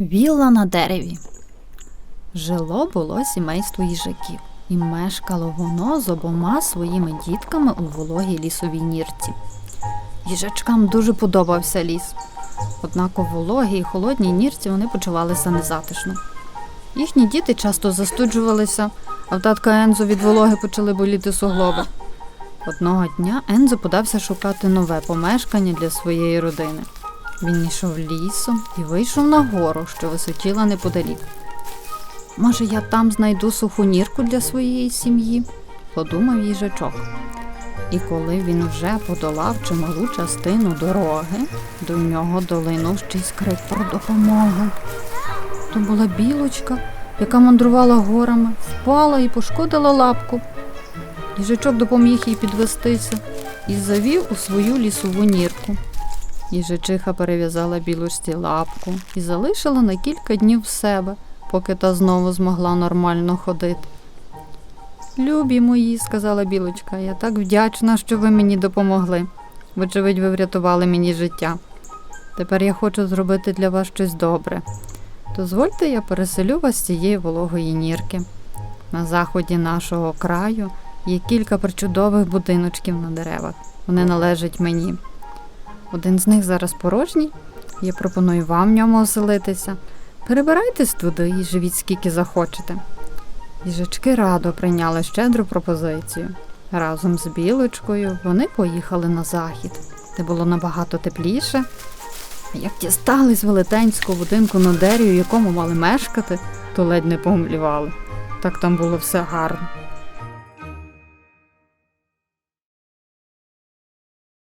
Вілла на дереві. Жило було сімейство їжаків, і мешкало воно з обома своїми дітками у вологій лісовій нірці. Їжачкам дуже подобався ліс. Однак у вологій і холодній нірці вони почувалися незатишно. Їхні діти часто застуджувалися, а в татка Ензо від вологи почали боліти суглоби. Одного дня Ензо подався шукати нове помешкання для своєї родини. Він йшов лісом і вийшов на гору, що височіла неподалік. Може, я там знайду суху нірку для своєї сім'ї, подумав їжачок. І коли він вже подолав чималу частину дороги, до нього долинув щось крик про допомогу. То була білочка, яка мандрувала горами, впала і пошкодила лапку. Їжачок допоміг їй підвестися і завів у свою лісову нірку. Їжачиха перев'язала білочці лапку і залишила на кілька днів в себе, поки та знову змогла нормально ходити. Любі мої, сказала білочка, я так вдячна, що ви мені допомогли. Вочевидь, ви врятували мені життя. Тепер я хочу зробити для вас щось добре. Дозвольте, я переселю вас з цієї вологої нірки. На заході нашого краю є кілька причудових будиночків на деревах. Вони належать мені. Один з них зараз порожній. Я пропоную вам в ньому оселитися. Перебирайтесь туди і живіть скільки захочете. Їжачки радо прийняли щедру пропозицію. Разом з білочкою вони поїхали на захід, де було набагато тепліше. Як дістались велетенського будинку на дереві, в якому мали мешкати, то ледь не помлівали. Так там було все гарно.